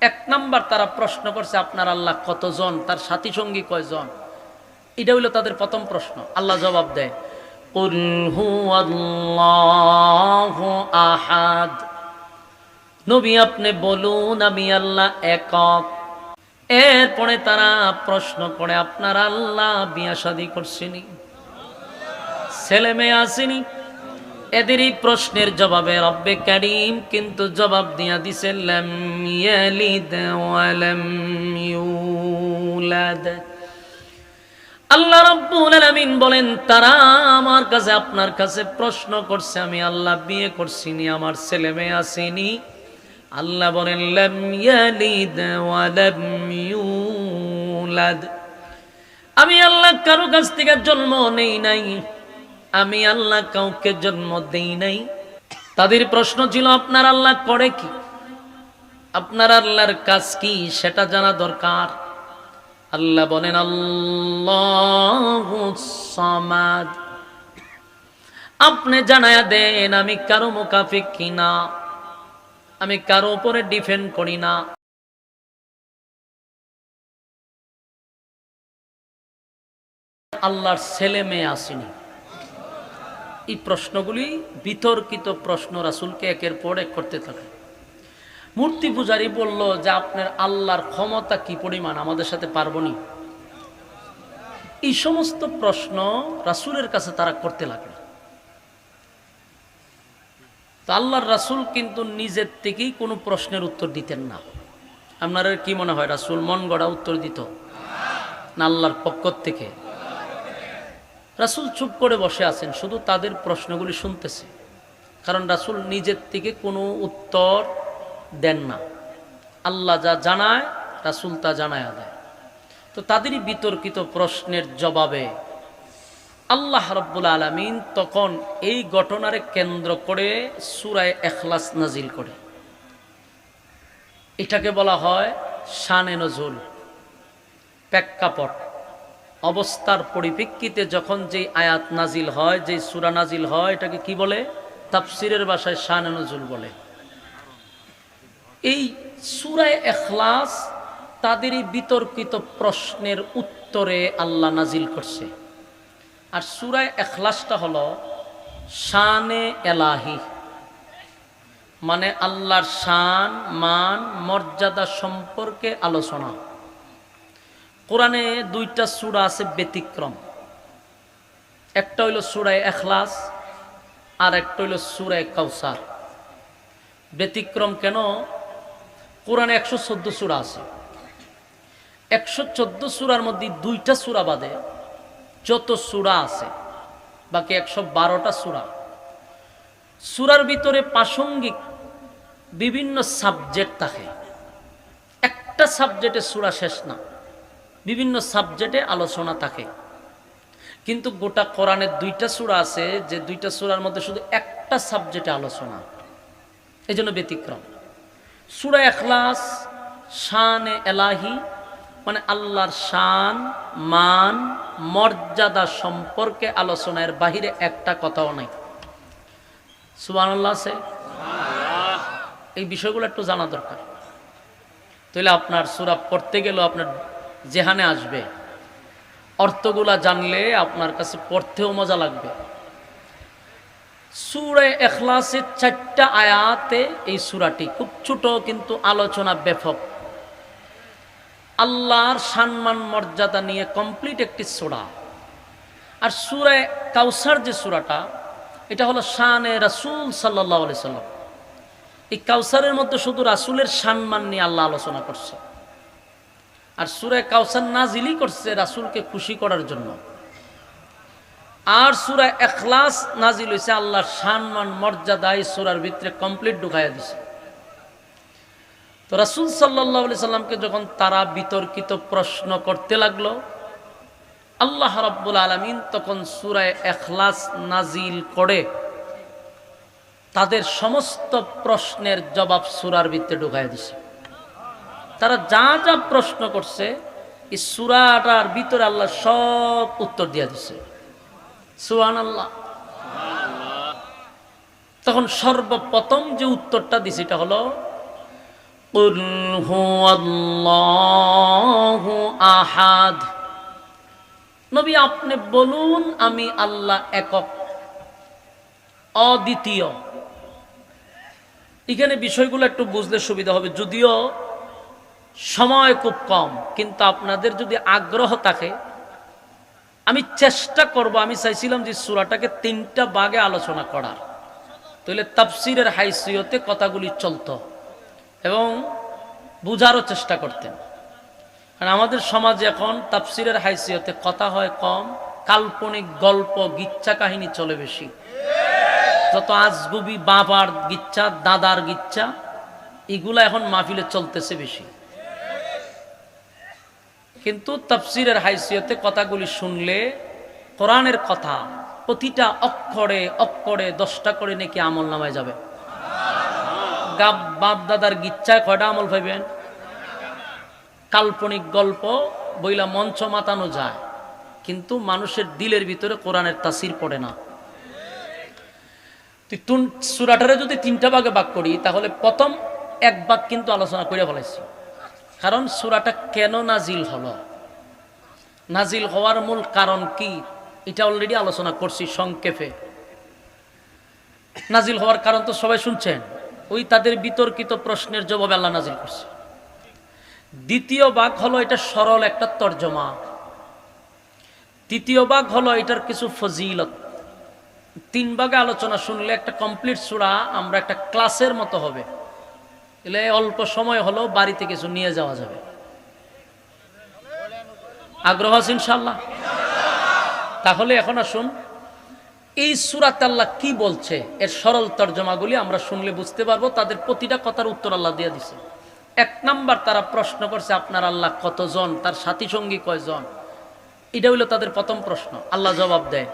এক নাম্বার তারা প্রশ্ন করছে, আপনার আল্লাহ কতজন? তার সাথী সঙ্গী কয়জন? এটা হইল তাদের প্রথম প্রশ্ন। আল্লাহ জবাব দেয়, "কুল হুয়াল্লাহু আহাদ। নবী আপনি বলুন, আমি আল্লাহ একক। এরপরে তারা প্রশ্ন করে, আপনার আল্লাহ বিয়া শাদি করছেনি? ছেলে মেয়ে আসেনি? এদের এই প্রশ্নের জবাবে রব্বে করিম কিন্তু জবাব দিয়া দিছে আল্লাহ রাব্বুল আলামিন বলেন, তারা আমার কাছে, আপনার কাছে প্রশ্ন করছে, আমি আল্লাহ বিয়ে করছিনি, আমার ছেলে মেয়ে আসেনি। আল্লাহ বলেন, লাম ইয়ালিদ ওয়া লাম ইউলাদ। আমি আল্লাহ কারও কাছ থেকে জন্ম নেই নাই। আমি আল্লাহ কাউকে জন্ম দেই নাই। তাদের প্রশ্ন ছিল, আপনার আল্লাহ করে কি? আপনার আল্লাহর কাজ কি? সেটা জানা দরকার। আল্লাহ বলেন সমাদ। আপনি জানায়া দেন, আমি কারও মুকাফিক কিনা আমি কারও উপরে ডিফেন্ড করি না। আল্লাহর ছেলে মেয়ে আসেনি। এই প্রশ্নগুলি বিতর্কিত প্রশ্ন রাসুলকে একের পর এক করতে থাকে। মূর্তি পূজারী বলল যে, আপনার আল্লাহর ক্ষমতা কি পরিমাণ? আমাদের সাথে পারবনি এই সমস্ত প্রশ্ন রাসুলের কাছে তারা করতে লাগল। তো আল্লাহর রাসুল কিন্তু নিজের থেকেই কোনো প্রশ্নের উত্তর দিতেন না। আপনার কি মনে হয়? রাসুল মন গড়া উত্তর দিত? না আল্লাহর পক্ষ থেকে? রাসুল চুপ করে বসে আছেন, শুধু তাদের প্রশ্নগুলি শুনতেছে। কারণ রাসুল নিজের থেকে কোনো উত্তর দেন না। আল্লাহ যা জানায়, রাসুল তা জানায় দেয়। তো তাদেরই বিতর্কিত প্রশ্নের জবাবে আল্লাহ রব্বুল আলমিন তখন এই ঘটনারে কেন্দ্র করে সুরায় এখলাস নাজিল করে। এটাকে বলা হয় শানে নজুল, প্রেক্ষাপট। অবস্থার পরিপ্রেক্ষিতে যখন যেই আয়াত নাজিল হয়, যেই সুরা নাজিল হয়, এটাকে কি বলে? তাফসিরের বাসায় নজুল বলে। এই সুরায় এখলাস তাদেরই বিতর্কিত প্রশ্নের উত্তরে আল্লাহ নাজিল করছে। আর সুরায় এখলাসটা হলো শানে এলাহি। মানে আল্লাহর শান, মান, মর্যাদা সম্পর্কে আলোচনা। কোরআনে দুইটা সুরা আছে ব্যতিক্রম। একটা হইল সুরায় এখলাস, আর একটা হইল সুরায় কাউসার। ব্যতিক্রম কেন? কোরআনে একশো চোদ্দ সুরা আছে। একশো চোদ্দ সুরার মধ্যে দুইটা সুরা বাদে যত সুরা আছে, বাকি একশো বারোটা সুরা। সুরার ভিতরে প্রাসঙ্গিক বিভিন্ন সাবজেক্ট থাকে। একটা সাবজেক্টে সুরা শেষ না। বিভিন্ন সাবজেক্টে আলোচনা থাকে। কিন্তু গোটা কোরআনের দুইটা সুরা আছে, যে দুইটা সুরার মধ্যে শুধু একটা সাবজেক্টে আলোচনা। এই জন্য ব্যতিক্রম। সুরা এখলাস শান এলাহি মানে আল্লাহর শান, মান, মর্যাদা সম্পর্কে আলোচনার বাহিরে একটা কথাও নাই। সুবান আল্লাহ আছে? এই বিষয়গুলো একটু জানা দরকার। তাহলে আপনার সুরা পড়তে গেলেও আপনার জেহানে আসবে। অর্থগুলা জানলে আপনার কাছে পড়তেও মজা লাগবে। সুরে এখলাসের চারটা আয়াতে এই সুরাটি খুব ছোট কিন্তু আলোচনা ব্যাপক। আল্লাহর সম্মান মর্যাদা নিয়ে কমপ্লিট একটি সুরা। আর সুরে কাউসার যে সুরাটা, এটা হলো শানে রাসুল সাল্লাহ আলি সাল্লাম। এই কাউসারের মধ্যে শুধু রাসুলের সম্মান নিয়ে আল্লাহ আলোচনা করছে। আর সুরে কাউসার নাজিলি করছে রাসুলকে খুশি করার জন্য। আর সুরা এখলাস নাজিল হয়েছে আল্লাহর সম্মান মর্যাদা সুরার ভিতরে কমপ্লিট ঢুকাইয়া দিছে। তো রাসুল সাল্লাহ সাল্লামকে যখন তারা বিতর্কিত প্রশ্ন করতে লাগল, আল্লাহ রব্বুল আলমিন তখন সুরায় এখলাস নাজিল করে তাদের সমস্ত প্রশ্নের জবাব সুরার ভিতরে ঢুকাই দিছে। তারা যা যা প্রশ্ন করছে এই সুরাটার ভিতরে আল্লাহ সব উত্তর দিয়ে দিছে সুহান আল্লাহ তখন সর্বপ্রথম যে উত্তরটা দিছে এটা হলো قل هو الله আহাদ নবী আপনি বলুন আমি আল্লাহ একক অদ্বিতীয় এখানে বিষয়গুলো একটু বুঝলে সুবিধা হবে যদিও সময় খুব কম, কিন্তু আপনাদের যদি আগ্রহ থাকে, আমি চেষ্টা করব, আমি চাইছিলাম যে সুরাটাকে তিনটা বাগে আলোচনা করার। তাহলে তাফসিরের হাইসিয়তে কথাগুলি চলত এবং বুঝারও চেষ্টা করতেন। কারণ আমাদের সমাজে এখন তাফসিরের হাইসিয়তে কথা হয় কম, কাল্পনিক গল্প, গিচ্ছা কাহিনী চলে বেশি। যত আজগুবি বাবার গিচ্ছা, দাদার গিচ্ছা, এগুলা এখন মাহফিলে চলতেছে বেশি। কিন্তু তাফসিরের হাইসিয়তে কথাগুলি শুনলে কোরআনের কথা প্রতিটা অক্ষরে অক্ষরে দশটা করে নাকি আমল নামায় যাবে। গাব বাপ দাদার গিচ্ছায় কয়টা আমল পাইবেন? কাল্পনিক গল্প বইলা মঞ্চ মাতানো যায়, কিন্তু মানুষের দিলের ভিতরে কোরআনের তাসির পড়ে না। তুন সুরাটারে যদি তিনটা ভাগে ভাগ করি, তাহলে প্রথম এক ভাগ কিন্তু আলোচনা করে ফেলাইছি। কারণ সুরাটা কেন নাজিল হলো? নাজিল হওয়ার মূল কারণ কি? এটা অলরেডি আলোচনা করছি সংক্ষেপে। নাজিল হওয়ার কারণ তো সবাই শুনছেন। ওই তাদের বিতর্কিত প্রশ্নের জবাবে আল্লাহ নাজিল করছে। দ্বিতীয় ভাগ হলো এটা সরল একটা তর্জমা। তৃতীয় ভাগ হলো এটার কিছু ফজিলত। তিন ভাগে আলোচনা শুনলে একটা কমপ্লিট সুরা, আমরা একটা ক্লাসের মতো হবে। তাহলে অল্প সময় হলো বাড়িতে কিছু নিয়ে যাওয়া যাবে। আগ্রহ আছে ইনশাল্লাহ তাহলে এখন আসুন, এই সুরাত আল্লাহ কি বলছে? এর সরল তর্জমাগুলি আমরা শুনলে বুঝতে পারব, তাদের প্রতিটা কথার উত্তর আল্লাহ দিয়ে দিছে। এক নাম্বার তারা প্রশ্ন করছে, আপনার আল্লাহ কতজন? তার সাথী সঙ্গী কয়জন? এটা হইল তাদের প্রথম প্রশ্ন। আল্লাহ জবাব দেয়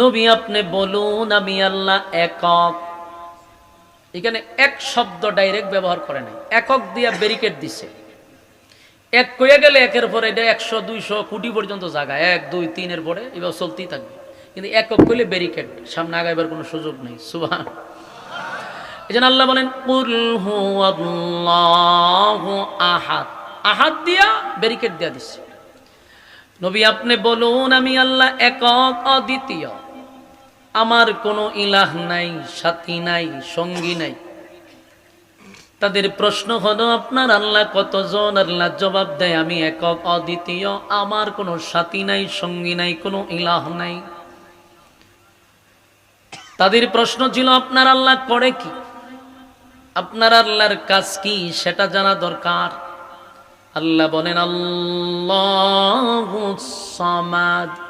নবী আপনি বলুন, আমি আল্লাহ একক। এখানে এক শব্দ ডাইরেক্ট ব্যবহার করে নাই। একক দিয়া ব্যারিকেড দিছে। এক কয়ে গেলে একের পরে এটা একশো, দুইশো কোটি পর্যন্ত জায়গা। এক, দুই, তিনের পরে এবার চলতেই থাকবে। কিন্তু একক কইলে ব্যারিকেড সামনে আগাইবার কোনো সুযোগ নেই। সুবাহ এই জন্য আল্লাহ বলেন আহাদ। আহাদ দিয়া ব্যারিকেড দিয়া দিছে। নবী আপনি বলুন, আমি আল্লাহ একক, অদ্বিতীয়। আমার কোনো ইলাহ নাই, সাথী নাই, সঙ্গী নাই। তাদের প্রশ্ন হলো, আপনার আল্লাহ কতজন? আল্লাহ জবাব দেয়, আমি একক, অদ্বিতীয়। আমার কোনো সাথী নাই, সঙ্গী নাই, কোনো ইলাহ নাই। তাদের প্রশ্ন ছিল, আপনার আল্লাহ করে কি? আপনার আল্লাহর কাজ কি? সেটা জানা দরকার। আল্লাহ বলেন, আল্লাহ সামাদ।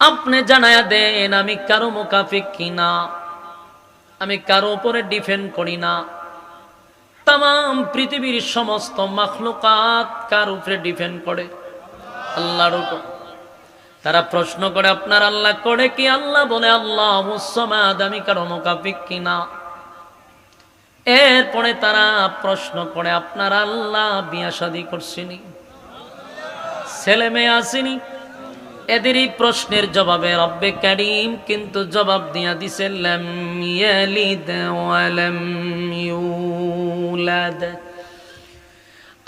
আপনি জানায়া দেন, আমি কারও মোকাফিক কিনা? আমি কারও উপরে ডিফেন্ড করি না। তাম পৃথিবীর সমস্ত মাখলুকাত কার উপরে ডিফেন্ড করে? আল্লাহর উপর। তারা প্রশ্ন করে, আপনার আল্লাহ করে কি? আল্লাহ বলে, আল্লাহ মুসমাদ, আমি কারও মোকাফিক কিনা? এরপরে তারা প্রশ্ন করে, আপনার আল্লাহ বিয়া শাদি করছিনি? ছেলে মেয়ে আসেনি? এদের এই প্রশ্নের জবাবে রব্বে করিম কিন্তু জবাব দিয়া দিছে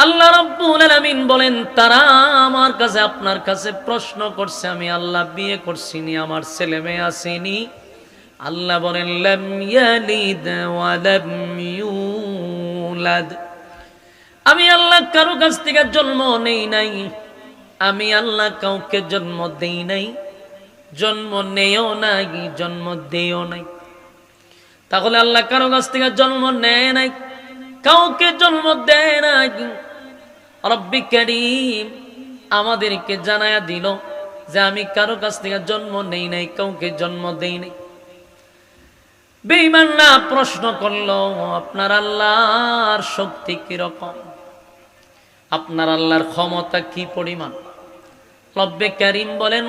আল্লাহ রাব্বুল আলামিন বলেন, তারা আমার কাছে, আপনার কাছে প্রশ্ন করছে, আমি আল্লাহ বিয়ে করছিনি, আমার ছেলে মেয়ে আসেনি। আল্লাহ বলেন ওয়া আমি আল্লাহ কারও কাছ থেকে জন্ম নেই নাই। আমি আল্লাহ কাউকে জন্ম দেই নাই, জন্ম নেও নাই, জন্ম দেও নাই। তাহলে আল্লাহ কারও কাছ থেকে জন্ম নেয় নাই, কাউকে জন্ম দেয় নাই। রব্বি করিম আমাদেরকে জানায়া দিল যে আমি কারও কাছ থেকে জন্ম নেই নাই, কাউকে জন্ম দেই নাই। বেইমান না প্রশ্ন করল, আপনার আল্লাহর শক্তি কীরকম? আপনার আল্লাহর ক্ষমতা কি পরিমাণ? রব্বে করিম বলেন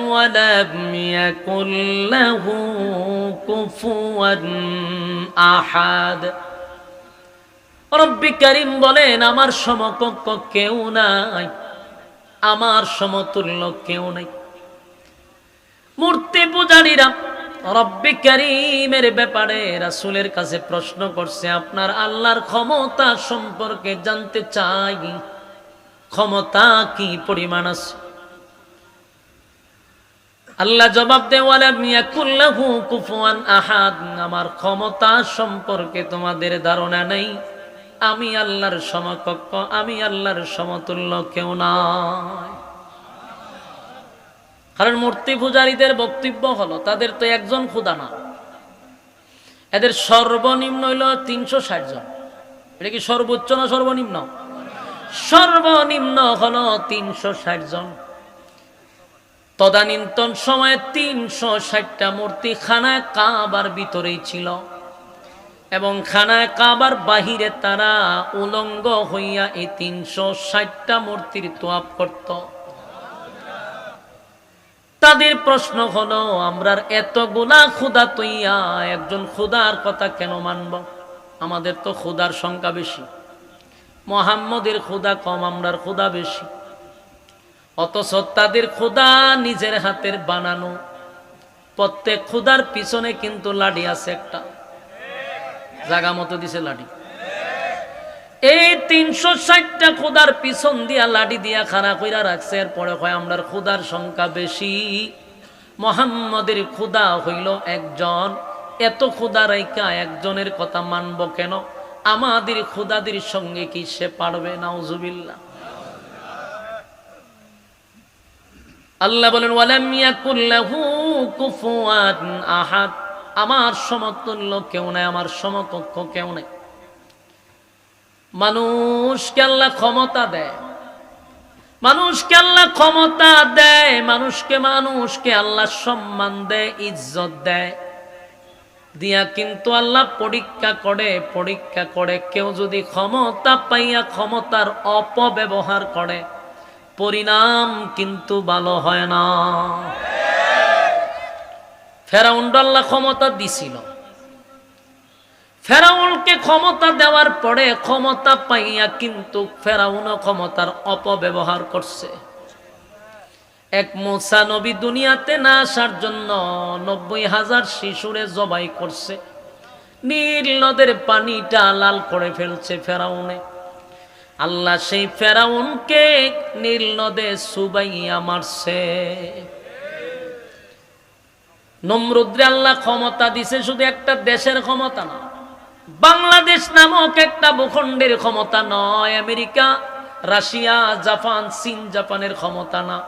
আহাদ। রব্বি করিম বলেন, আমার সমকক্ষ কেউ নাই, আমার সমতুল্য কেউ নাই। মূর্তি পূজারীরা রব্বি করিমের ব্যাপারে রাসুলের কাছে প্রশ্ন করছে, আপনার আল্লাহর ক্ষমতা সম্পর্কে জানতে চাই, ক্ষমতা কি পরিমাণ আছে? আল্লাহ জবাব আহাদ। আমার ক্ষমতা সম্পর্কে তোমাদের ধারণা নেই। আমি আল্লাহর সমকক্ষ, আমি আল্লাহর সমতুল্য কেউ নাই। কারণ মূর্তি পূজারীদের বক্তব্য হলো, তাদের তো একজন খুদা না। এদের সর্বনিম্ন হইল তিনশো ষাট জন। এটা কি সর্বোচ্চ না সর্বনিম্ন? সর্বনিম্ন হলো তিনশো ষাট জন। তদানীন্তন সময়ে তিনশো ষাটটা মূর্তি খানায় কাবার ভিতরেই ছিল। এবং খানায় কাবার বাহিরে তারা উলঙ্গ হইয়া এই তিনশো ষাটটা মূর্তির তোয়াপ করত। তাদের প্রশ্ন হলো, আমরার এতগুলা ক্ষুদা তৈয়া একজন ক্ষুদার কথা কেন মানব? আমাদের তো ক্ষুদার সংখ্যা বেশি। মোহাম্মদের ক্ষুদা কম, আমরার ক্ষুদা বেশি। অথচ তাদের ক্ষুদা নিজের হাতের বানানো। প্রত্যেক ক্ষুদার পিছনে কিন্তু লাঠি আছে একটা। জাগা মতো দিছে লাঠি। এই তিনশো ষাটটা খুদার পিছন দিয়া লাঠি দিয়া খানা কইরা রাখছে, এরপরে হয় আমরা খুদার সংখ্যা বেশি। মোহাম্মদের খুদা হইল একজন। এত খুদা রাইকা একজনের কথা মানব কেন? আমাদের খুদাদের সঙ্গে কি সে পারবে? নাউজুবিল্লাহ। আল্লাহ বলেন আহাদ। আমার সমতুল্য কেউ নাই, আমার সমকক্ষ কেউ নাই। মানুষকে আল্লাহ ক্ষমতা দেয়, মানুষকে আল্লাহ ক্ষমতা দেয়, মানুষকে মানুষকে আল্লাহ সম্মান দেয়, ইজ্জত দেয়। দিয়া কিন্তু আল্লাহ পরীক্ষা করে পরীক্ষা করে। কেউ যদি ক্ষমতা পাইয়া ক্ষমতার অপব্যবহার করে পরিণাম কিন্তু ভালো হয় না। ফেরাউন্ড আল্লাহ ক্ষমতা দিছিল। ফেরাউনকে ক্ষমতা দেওয়ার পরে ক্ষমতা পাইয়া কিন্তু ফেরাউন ক্ষমতার অপব্যবহার করছে। এক মোসা নবী দুনিয়াতে না আসার জন্য নব্বই হাজার শিশুরে জবাই করছে। নীল নদের পানিটা লাল করে ফেলছে ফেরাউনে। আল্লাহ সেই ফেরাউনকে নীল নদে সুবাইয়া মারছে। নমরুদ্রে আল্লাহ ক্ষমতা দিছে শুধু একটা দেশের ক্ষমতা না, বাংলাদেশ নামক একটা ভূখণ্ডের ক্ষমতা নয়, আমেরিকা, রাশিয়া, জাপান, চীন, জাপানের ক্ষমতা না।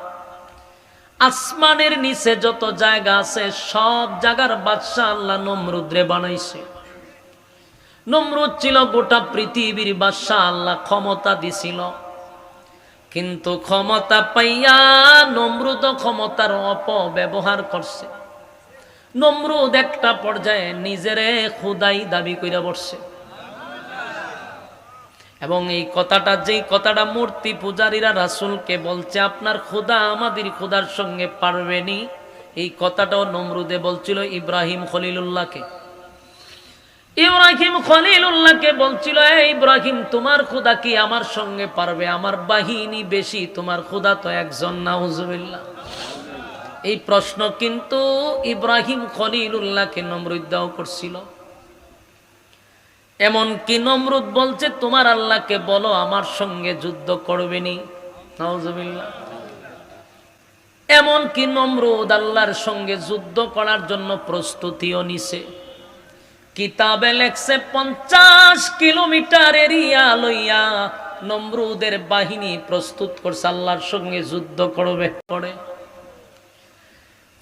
আসমানের নিচে যত জায়গা আছে, সব জায়গার বাদশাহ আল্লাহ নমরুদ্রে বানাইছে। নমরুদ ছিল গোটা পৃথিবীর বাদশাহ, আল্লাহ ক্ষমতা দিছিল। কিন্তু ক্ষমতা পাইয়া নমরুদ ক্ষমতার অপব্যবহার করছে। নমরুদ একটা পর্যায়ে নিজেরে খুদাই দাবি কইরা বসছে। এবং এই কথাটা, যেই কথাটা মূর্তি পূজারীরা রাসুলকে বলছে, আপনার খুদা আমাদের খুদার সঙ্গে পারবেনি এই কথাটাও নমরুদে বলছিল ইব্রাহিম খলিলুল্লাহকে। ইব্রাহিম খলিলুল্লাহকে বলছিল "এই ইব্রাহিম, তোমার খুদা কি আমার সঙ্গে পারবে? আমার বাহিনী বেশি, তোমার খুদা তো একজন, নাউজুবিল্লাহ। এই প্রশ্ন কিন্তু ইব্রাহিম খলিলুল্লাহকে নমরুদ দাও করছিল। এমন কি নমরুদ বলছে, তোমার আল্লাহকে বলো, আমার সঙ্গে যুদ্ধ করবেনি নাউজুবিল্লাহ। এমন কি নমরুদ আল্লাহর সঙ্গে যুদ্ধ করার জন্য প্রস্তুতিও নিছে। কিতাবে লেখছে পঞ্চাশ কিলোমিটার এরিয়া লইয়া নমরুদের বাহিনী প্রস্তুত করছে, আল্লাহর সঙ্গে যুদ্ধ করবে। পড়ে।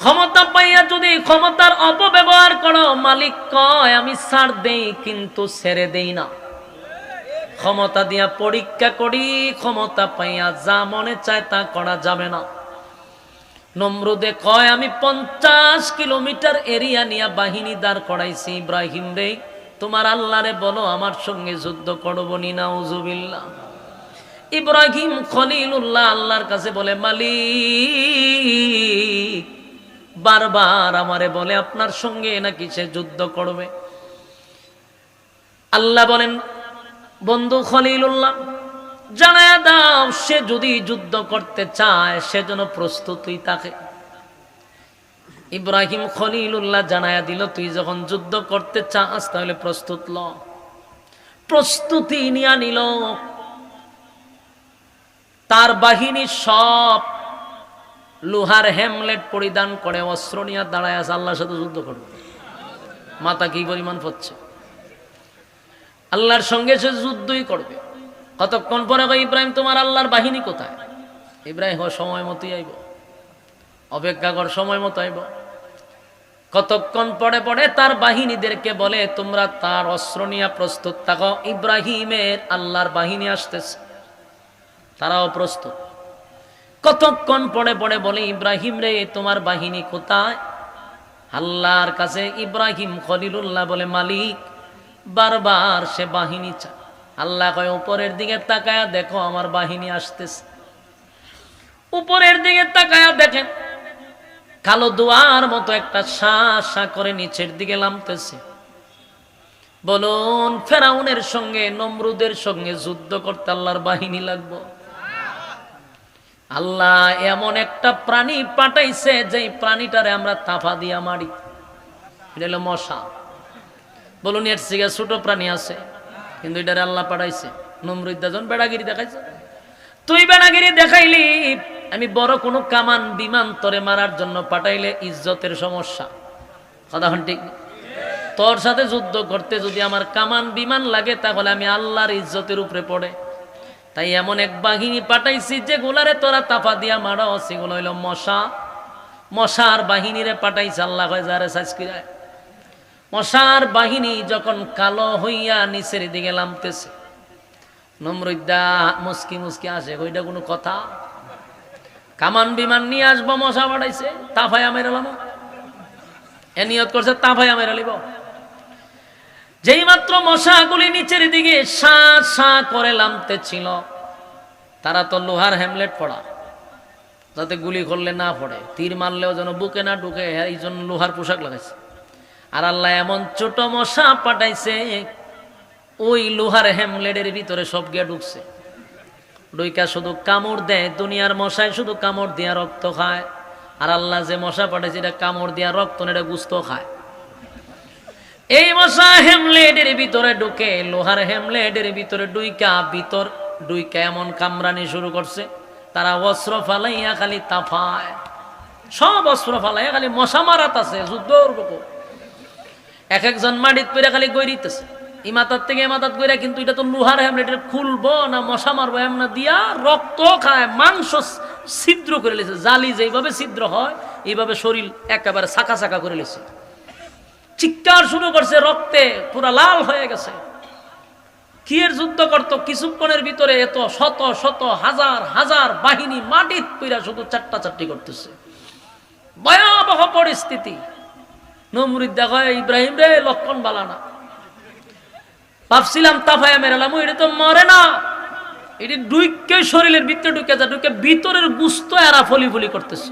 ক্ষমতা পাইয়া যদি ক্ষমতার অপব্যবহার করো, মালিক কয়, আমি ছাড় দেই, কিন্তু ছেড়ে দেই না। ক্ষমতা দিয়া পরীক্ষা করি, ক্ষমতা পাইয়া যা মনে চায় তা করা যাবে না। নমরুদে কয়, আমি পঞ্চাশ কিলোমিটার এরিয়া নিয়ে বাহিনী দাঁড় করাইছি, ইব্রাহিম রে। তোমার আল্লাহরে বলো, আমার সঙ্গে যুদ্ধ করব নি উজুবিল্লা ইব্রাহিম খলিলুল্লাহ আল্লাহর কাছে বলে, মালিক, বারবার আমারে বলে, আপনার সঙ্গে নাকি সে যুদ্ধ করবে? আল্লাহ বলেন, বন্ধু খলিলুল্লাহ জানায় দাও, সে যদি যুদ্ধ করতে চায় সেজন্য প্রস্তুতই থাকে। ইব্রাহিম খলিলুল্লাহ জানায়া দিল, তুই যখন যুদ্ধ করতে চাস, তাহলে প্রস্তুত ল। প্রস্তুতি নিয়ে নিল। তার বাহিনী সব লোহার হ্যামলেট পরিধান করে, অস্ত্র নিয়ে দাঁড়ায় আছে, আল্লাহর সাথে যুদ্ধ করবে। মাথা কি পরিমাণ পড়ছে? আল্লাহর সঙ্গে সে যুদ্ধই করবে। কতক্ষণ পরে ইব্রাহিম, তোমার আল্লাহর বাহিনী কোথায়? ইব্রাহিম সময় মতোই আইব। অপেক্ষা কর, সময় মতো আইব। কতক্ষণ পরে পরে তার বাহিনীদেরকে বলে, তোমরা তার অস্ত্র নিয়ে প্রস্তুত থাকো। ইব্রাহিমের আল্লাহর বাহিনী আসতেছে। তারাও প্রস্তুত। কতক্ষণ পরে পরে বলে, ইব্রাহিম রে, তোমার বাহিনী কোথায়? আল্লাহর কাছে ইব্রাহিম খলিলুল্লাহ বলে, মালিক, বারবার সে বাহিনী চায়। আল্লাহ কয়, উপরের দিকে তাকায়া দেখো আমার বাহিনী আসতেছে। উপরের দিকে তাকায়া দেখেন, কালো দোয়ার মতো একটা শা করে নিচের দিকে নামতেছে। বলুন, ফেরাউনের সঙ্গে, নমরুদের সঙ্গে যুদ্ধ করতে আল্লাহর বাহিনী লাগবো? আল্লাহ এমন একটা প্রাণী পাঠাইছে যে প্রাণীটারে আমরা তাফা দিয়া মারি। মশা। বলুন, এর থেকে ছোট প্রাণী আছে। কিন্তু এটারে আল্লাহ পাঠাইছে। নমরুদ্দাজন বেড়াগিরি দেখাইছে। তুই বেড়াগিরি দেখাইলি, আমি বড় কোনো কামান বিমান তরে মারার জন্য পাঠাইলে ইজ্জতের সমস্যা। কথা ঠিক তোর সাথে যুদ্ধ করতে যদি আমার কামান বিমান লাগে, তাহলে আমি আল্লাহর ইজ্জতের উপরে পড়ে। তাই এমন এক বাহিনী পাঠাইছি যে গোলারে তোরা তাফা দিয়া মারাও সেগুলো হইল মশা। মশার বাহিনীরে পাঠাইছে আল্লাহ যারে সাজকিরায় মশার বাহিনী যখন কালো হইয়া নিচের দিকে নামতেছে, নমরুদ্দা মুসকি মুসকি আসে, ওইটা কোনো কথা? কামান বিমান নিয়ে আসব, মশা পাঠাইছে তাফাই আমের এলাম এ নিয়ত করছে তাফাই আমের আলিব যেই মাত্র মশাগুলি নিচের দিকে সা সা করে নামতে ছিল তারা তো লোহার হ্যামলেট পড়া, যাতে গুলি করলে না পড়ে। তীর মারলেও যেন বুকে না ঢুকে, এই জন্য লোহার পোশাক লাগাইছে। আর আল্লাহ এমন ছোট মশা পাঠাইছে, ওই লোহার হ্যামলেটের ভিতরে সব গিয়ে ঢুকছে। ডুইকা শুধু কামড় দেয়, দুনিয়ার মশায় শুধু কামড় দিয়া রক্ত খায়। আর আল্লাহ যে মশা পাঠাইছে, এটা কামড় দিয়া রক্ত এটা গুস্ত খায়। এই মশা হেমলেটের ভিতরে ঢুকে, লোহার হেমলেটের ভিতরে ডুইকা ভিতর ডুইকা এমন কামরানি শুরু করছে। তারা অস্ত্র ফালাইয়া খালি তাফায়। সব অস্ত্র ফালাইয়া খালি মশা মারাত আছে, যুদ্ধ এক একজন মাটিত পেরে খালি গৈরিতেছে ইমাতার থেকে ইমাতাত গইরা কিন্তু এটা তো লোহার হেমলেট এটা খুলবো না মশা মারবো এমনা দিয়া রক্ত খায়, মাংস ছিদ্র করে লেছে। জালি যেইভাবে ছিদ্র হয়, এইভাবে শরীর একেবারে ছাকা ছাকা করে লেছে। চিৎকার শুরু করছে, রক্তে পুরা লাল হয়ে গেছে। কি এর যুদ্ধ করতো? কিছুক্ষণের ভিতরে এত শত শত হাজার হাজার বাহিনী মাটিত পইরা শুধু চারটা চারটি করতেছে। ভয়াবহ পরিস্থিতি। নমরুদ ইব্রাহিম রে, লক্ষণ ভাবছিলাম মেরালাম এটা তো মরে না। এটি শরীরের ভিতরে ঢুকে ঢুকে ভিতরের এরা ফলি করতেছে।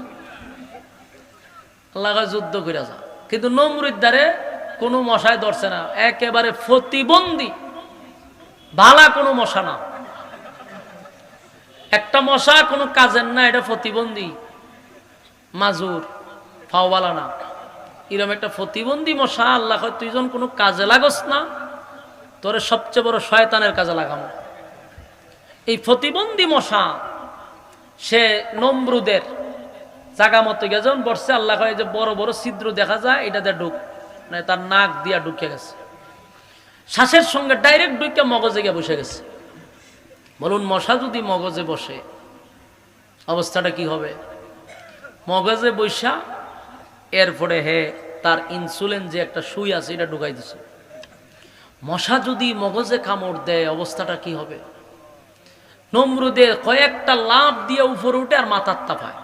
আল্লাহ যুদ্ধ করে যা কিন্তু নমরুদ্দারে কোনো মশায় ধরছে না, একেবারে প্রতিবন্ধী। ভালা কোনো মশা না। একটা মশা কোনো কাজের না, এটা প্রতিবন্ধী। মাজুর ফাওয়ালা না। এরকম একটা প্রতিবন্ধী মশা, আল্লাহ কয়, তুই যখন কোনো কাজে লাগস না, তোরে সবচেয়ে বড় শয়তানের কাজে লাগানো এই প্রতিবন্ধী মশা, সে নমরুদের জাগা মতো যখন বসছে, আল্লাহ কয় যে বড় বড় ছিদ্র দেখা যায়, এটা দিয়ে ঢুক। মানে তার নাক দিয়া ঢুকে গেছে। শ্বাসের সঙ্গে ডাইরেক্ট ঢুকে মগজে গিয়ে বসে গেছে। বলুন, মশা যদি মগজে বসে, অবস্থাটা কি হবে? মগজে বৈশা এরপরে হে তার ইনসুলিন যে একটা সুই আছে, এটা ঢুকাই দিছে। মশা যদি মগজে কামড় দেয়, অবস্থাটা কি হবে? নমরুদের কয়েকটা লাভ দিয়ে উপরে উঠে আর মাথার তাপায়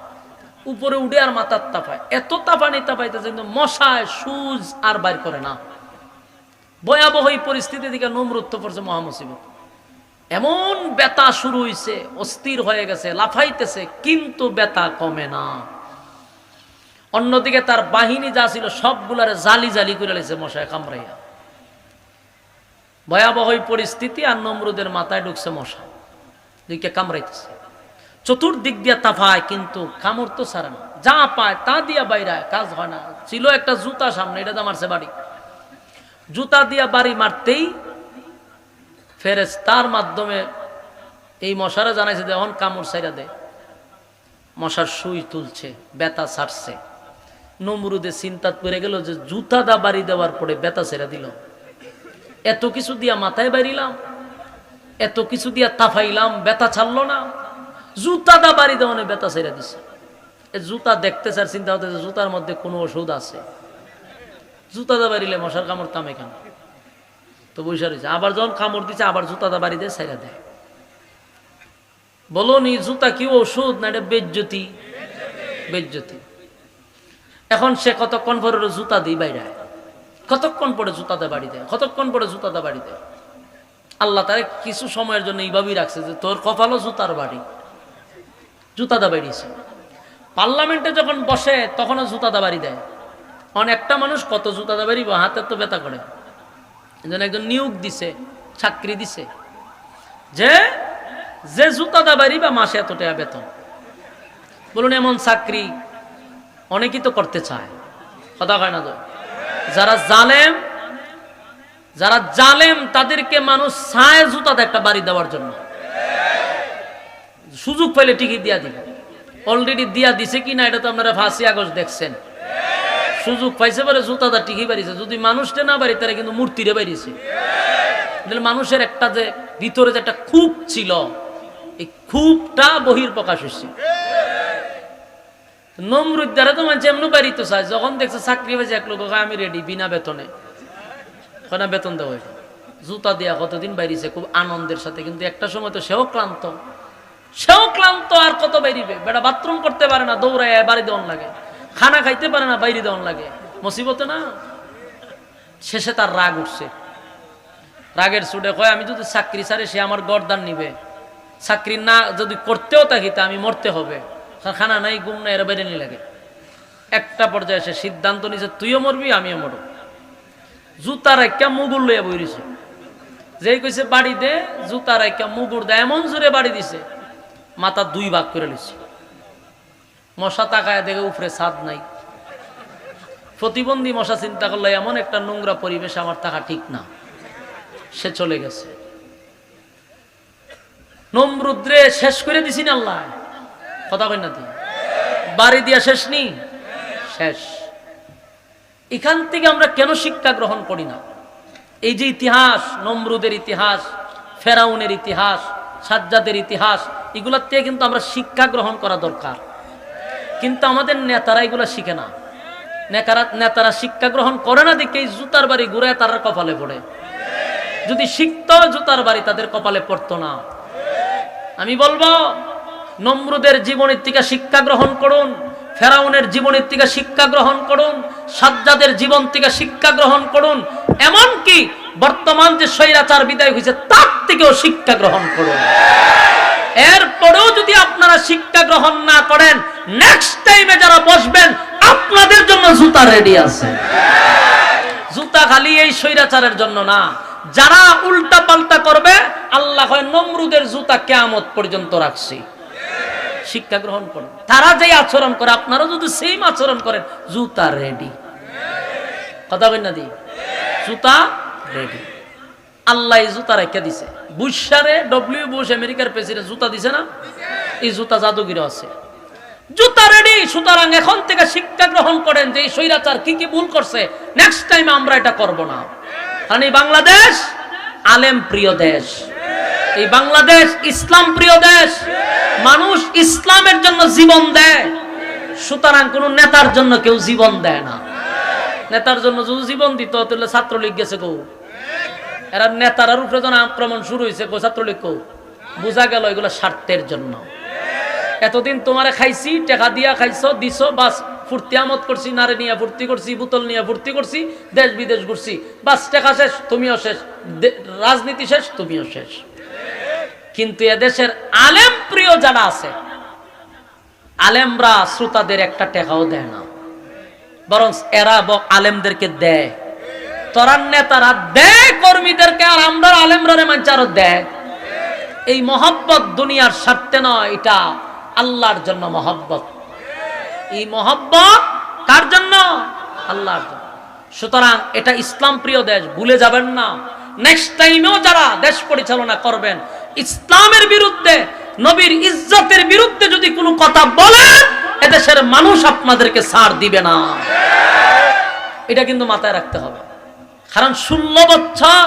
উপরে উঠে আর মাথার তাপায় এত তাপানি তাপাইতেছে কিন্তু মশায়, সুজ আর বাইর করে না। ভয়াবহ পরিস্থিতি দিকে নমরুদ তো পড়ছে মহামুসিবত। এমন ব্যথা শুরু হয়েছে অস্থির হয়ে গেছে, লাফাইতেছে, কিন্তু ব্যথা কমে না। অন্যদিকে তার বাহিনী যা ছিল সবগুলারে জালি জালি করে লেছে মশায় কামড়াইয়া ভয়াবহ পরিস্থিতি আর নমরুদের মাথায় ঢুকছে মশা। দুইকে কামড়াইতেছে চতুর্দিক দিয়া তাফায়, কিন্তু কামড় তো সারে না। যা পায় তা দিয়া বাইরায় কাজ হয় না। ছিল একটা জুতা সামনে, এটা মারছে বাড়ি। জুতা দিয়া বাড়ি মারতেই ফেরেস তার মাধ্যমে এই মশারা জানাইছে যে এখন কামড় সাইরা দেয় মশার সুই তুলছে বেতা ছাড়ছে। নমরুদে চিন্তাত পড়ে গেল যে জুতা দা বাড়ি দেওয়ার পরে বেতা ছেড়া দিল। এত কিছু দিয়া মাথায় বাড়িলাম, এত কিছু দিয়া তাফাইলাম, বেতা ছাড়লো না। জুতা দা বাড়ি দেওয়ানে বেতা ছেড়া দিছে। জুতা দেখতে স্যার চিন্তা হতে জুতার মধ্যে কোনো ওষুধ আছে? জুতা দা বাড়িলে মশার কামড় কামে কেন? তো বৈশা রয়েছে আবার যখন কামড় দিচ্ছে আবার জুতা দা বাড়ি দিয়ে ছেড়া দেয়। বলো নি, জুতা কি ওষুধ না এটা বেজ্জতি? বেজ্জতি। এখন সে কতক্ষণ পরে জুতা দিই বাইরে? কতক্ষণ পরে বাড়ি দেয় কতক্ষণ পরে বাড়ি দেয় আল্লাহ তারে কিছু সময়ের জন্য এইভাবেই রাখছে যে তোর কপালও জুতার বাড়ি। জুতা জুতাদা বাড়িয়েছে পার্লামেন্টে যখন বসে, তখনও জুতাদা বাড়ি দেয়। অনেকটা মানুষ কত জুতাদা বাড়িব হাতের তো ব্যথা করে। যেন একজন নিয়োগ দিছে, চাকরি দিছে। যে যে জুতাদা বাড়ি বা মাসে এত টাকা বেতন। বলুন, এমন চাকরি অনেকেই তো করতে চায়। কথা হয় না তো? যারা জালেম যারা জালেম, তাদেরকে মানুষ ছায় জুতাতে একটা বাড়ি দেওয়ার জন্য। সুযোগ পেলে টিকিট দিয়া দিবে। অলরেডি দিয়া দিছে কি না এটা তো আপনারা ফাঁসি আগস্ট দেখছেন। সুযোগ পাইছে পরে জুতাটা টিকি বাড়িছে। যদি মানুষটা না বাড়ি তারা কিন্তু মূর্তিরে বাড়িছে। মানুষের একটা যে ভিতরে যে একটা খুব ছিল, এই খুবটা বহির প্রকাশ হচ্ছে নমরুদ দ্বারা তো মানে এমন বাড়িতে চায়, যখন দেখছে চাকরি হয়েছে এক লোক আমি রেডি বিনা বেতনে। কয়, না, বেতন দেওয়া। জুতা দিয়া কতদিন বাইরিছে, খুব আনন্দের সাথে, কিন্তু একটা সময় তো সেও ক্লান্ত। সেও ক্লান্ত, আর কত বাইরিবে? বেটা, বাথরুম করতে পারে না দৌড়ায় বাড়ি দেওয়ান লাগে। খানা খাইতে পারে না, বাইরে দেওয়ান লাগে। মুসিবতে না? শেষে তার রাগ উঠছে। রাগের সুডে কয়, আমি যদি চাকরি ছাড়ে, সে আমার গরদান নিবে। চাকরি না যদি করতেও থাকি, তা আমি মরতে হবে। খানা নাই গুম নাই, এরা বেড়ে নি লাগে। একটা পর্যায়ে সে সিদ্ধান্ত নিছে তুইও মরবি, আমিও মরব। জুতা রাখা মুগুর লইয়া বইরিছে যেই কইছে, বাড়ি দে। জুতা রাখা মুগুর দে এমন জোরে বাড়ি দিছে, মাথা দুই ভাগ করে লিছে মশা তাকায় দেখে উপরে ছাদ নাই। প্রতিবন্ধী মশা চিন্তা করলে, এমন একটা নোংরা পরিবেশ আমার থাকা ঠিক না। সে চলে গেছে। নমরুদ্রে শেষ করে দিছি না আল্লাহ। কথা কই না বাড়ি দিয়া শেষ নি? শেষ। এখান থেকে আমরা কেন শিক্ষা গ্রহণ করি না? এই যে ইতিহাস, নমরুদের ইতিহাস, ফেরাউনের ইতিহাস, সাজ্জাদের ইতিহাস, এগুলোর থেকে কিন্তু আমরা শিক্ষা গ্রহণ করা দরকার। কিন্তু আমাদের নেতারা এগুলো শিখে না। নেতারা নেতারা শিক্ষা গ্রহণ করে না দেখে এই জুতার বাড়ি ঘুরে তারা কপালে পড়ে। যদি শিখত জুতার বাড়ি তাদের কপালে পড়তো না। আমি বলব নমরুদের জীবনের থেকে শিক্ষা গ্রহণ করুন, ফেরাউনের জীবনের থেকে শিক্ষা গ্রহণ করুন, সাজ্জাদের জীবন থেকে শিক্ষা গ্রহণ করুন, এমনকি বর্তমান যে স্বৈরাচার বিদায় হয়েছে, তার থেকেও শিক্ষা গ্রহণ করুন। এরপরেও যদি আপনারা শিক্ষা গ্রহণ না করেন নেক্সট টাইমে যারা বসবেন, আপনাদের জন্য জুতা রেডি আছে। জুতা খালি এই স্বৈরাচারের জন্য না। যারা উল্টা পাল্টা করবে, আল্লাহ নমরুদের জুতা কেয়ামত পর্যন্ত রাখছি। শিক্ষা গ্রহণ করেন। তারা যেই আচরণ করে, আপনারা যদি সেম আচরণ করেন, জুতা রেডি কথা বল না দি জুতা রেডি আল্লাহ এই জুতা রেখে দিছে। বুশারে ডব্লিউ বুশ আমেরিকার প্রেসিডেন্ট জুতা দিছে না? এই জুতা জাদুগির আছে। জুতা রেডি সুতরাং এখন থেকে শিক্ষা গ্রহণ করেন যে স্বৈরাচার কি কি ভুল করছে নেক্সট টাইম আমরা এটা করব না। কারণ এই বাংলাদেশ আলেম প্রিয় দেশ। এই বাংলাদেশ ইসলাম প্রিয় দেশ। মানুষ ইসলামের জন্য জীবন দেয়, সুতরাং কোন নেতার জন্য কেউ জীবন দেয় না। নেতার জন্য যদি জীবন দিত, তাহলে ছাত্রলীগ গেছে কেউ এরা নেতারার উপরে যখন আক্রমণ শুরু হয়েছে কো ছাত্রলীগ কেউ বোঝা গেল এগুলো স্বার্থের জন্য। এতদিন তোমারে খাইছি, টেকা দিয়া খাইছো, দিছো, বাস, ফুর্তি আমত করছি, নারে নিয়ে ফুর্তি করছি, বোতল নিয়ে ফুর্তি করছি, দেশ বিদেশ ঘুরছি, বাস, টেকা শেষ, তুমিও শেষ রাজনীতি শেষ, তুমিও শেষ। কিন্তু এদেশের আলেম প্রিয় যারা আছে, আলেমরা শ্রোতাদের একটা টেকাও দেয় না। বরং এরা আলেমদেরকে দেয়। তরার নেতারা দেয়, কর্মীদেরকে, আর আমরা আলেমরা মানছে আরও দেয়। এই মহব্বত দুনিয়ার স্বার্থে নয়, এটা আল্লাহর জন্য মহব্বত। এই মহব্বত কার জন্য? আল্লাহর জন্য। সুতরাং এটা ইসলাম প্রিয় দেশ, ভুলে যাবেন না। নেক্সট টাইমেও যারা দেশ পরিচালনা করবেন, ইসলামের বিরুদ্ধে, নবীর ইজ্জতের বিরুদ্ধে যদি কোনো কথা বলেন, এদেশের মানুষ আপনাদেরকে ছাড় দিবে না। এটা কিন্তু মাথায় রাখতে হবে। কারণ ষোলো বছর,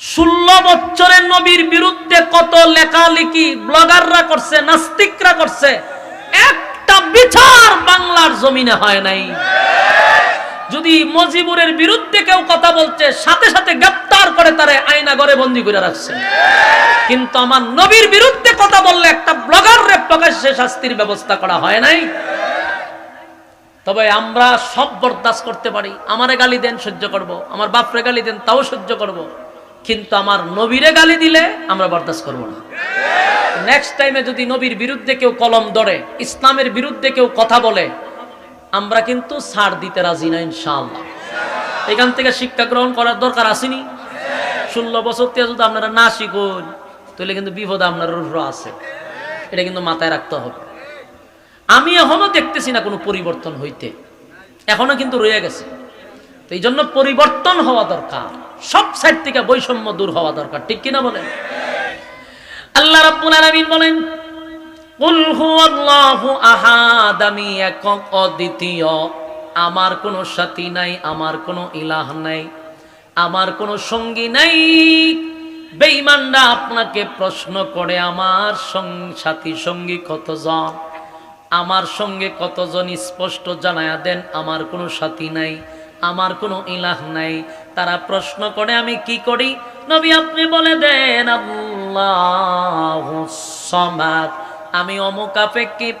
ষোলো বছরের নবীর বিরুদ্ধে কত লেখালেখি, ব্লগাররা করছে, নাস্তিকরা করছে, একটা বিচার বাংলার জমিনে হয় নাই। যদি মজিবুরের বিরুদ্ধে কেউ কথা বলছে, সাথে সাথে গ্রেপ্তার করে তারে আয়না ঘরে বন্দি করে রাখছে। কিন্তু আমার নবীর বিরুদ্ধে কথা বললে একটা ব্লগার রে প্রকাশ্যে শাস্তির ব্যবস্থা করা হয় নাই। তবে আমরা সব বরদাস্ত করতে পারি। আমারে গালি দেন, সহ্য করব। আমার বাপরে গালি দেন, তাও সহ্য করব। কিন্তু আমার নবীরে গালি দিলে আমরা বরদাস্ত করব না। নেক্সট টাইমে যদি নবীর বিরুদ্ধে কেউ কলম ধরে, ইসলামের বিরুদ্ধে কেউ কথা বলে আমরা কিন্তু ছাড় দিতে রাজি না, ইনশাআল্লাহ। এখান থেকে শিক্ষা গ্রহণ করার দরকার আসেনি? ষোলো বছর থেকে যদি আপনারা না শিখুন, তাহলে কিন্তু বিপদ আপনার উপর আছে। এটা কিন্তু মাথায় রাখতে হবে। আমি এখনও দেখতেছি না কোনো পরিবর্তন হইতে। এখনও কিন্তু রয়ে গেছে। তো এই জন্য পরিবর্তন হওয়া দরকার। সব সাইড থেকে বৈষম্য দূর হওয়া দরকার। ঠিক কিনা বলেন? আল্লাহ রাব্বুল আলামিন বলেন কুল হুয়াল্লাহু আহাদ, আমি একক, অদ্বিতীয়। আমার কোনো সাথী নাই, আমার কোনো ইলাহ নাই, আমার কোনো সঙ্গী নাই। বেঈমানরা আপনাকে প্রশ্ন করে, আমার সাথী সঙ্গী কতজন? আমার সঙ্গে কতজন স্পষ্ট জানায়া দেন, আমার কোনো সাথী নাই, আমার কোনো ইলাহ নাই। তারা প্রশ্ন করে, আমি কি করি? নবী আপনি বলে দেন, আল্লাহ সমাদ। আমি অমুকাপেক্ষিত